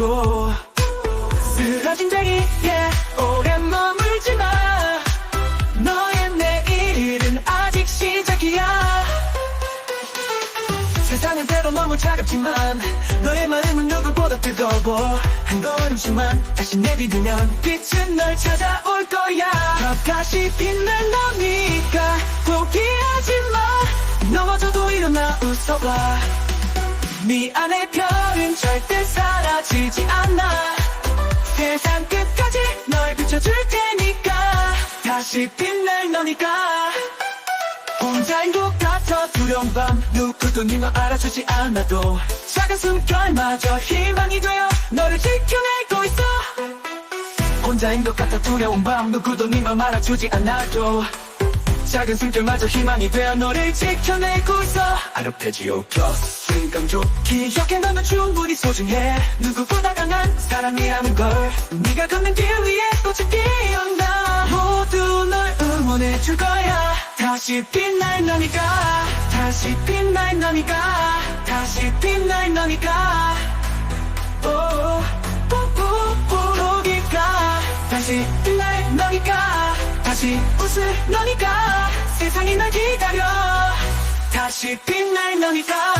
흘러내려도 쓰러진 쟁이 yeah, 오래 머물지 마. 너의 내일은 아직 시작이야. 세상은 때로 너무 차갑지만 너의 마음은 누구보다 뜨거워. 한 걸음씩만 다시 내디디면 빛은 널 찾아올 거야. 벽같이 빛날 너니까 포기하지 마. 넘어져도 일어나 웃어봐 네 안의 별은 절대 사라지지 않아. 세상 끝까지 널 비춰줄 테니까. 다시 빛날 너니까. 혼자인 것 같아. 두려운 밤 누구도 네가 알아주지 않아도 작은 숨결마저 희망이 되어 너를 지켜내고 있어. 혼자인 것 같아. 두려운 밤 누구도 네맘 알아주지 않아도 작은 숨결마저 희망이 되어 너를 지켜내고 있어 아르페지오 플러스 순간조 기억해 너는 충분히 소중해. 누구보다 강한 사랑이라는 걸. 네가 걷는 길 위에 꽃이 피었나. 모두 널 응원해 줄 거야. 다시 빛날 너니까. 다시 빛날 너니까. 다시 빛날 너니까. 오 다시 웃을 너니까. 세상이 널 기다려. 다시 빛날 너니까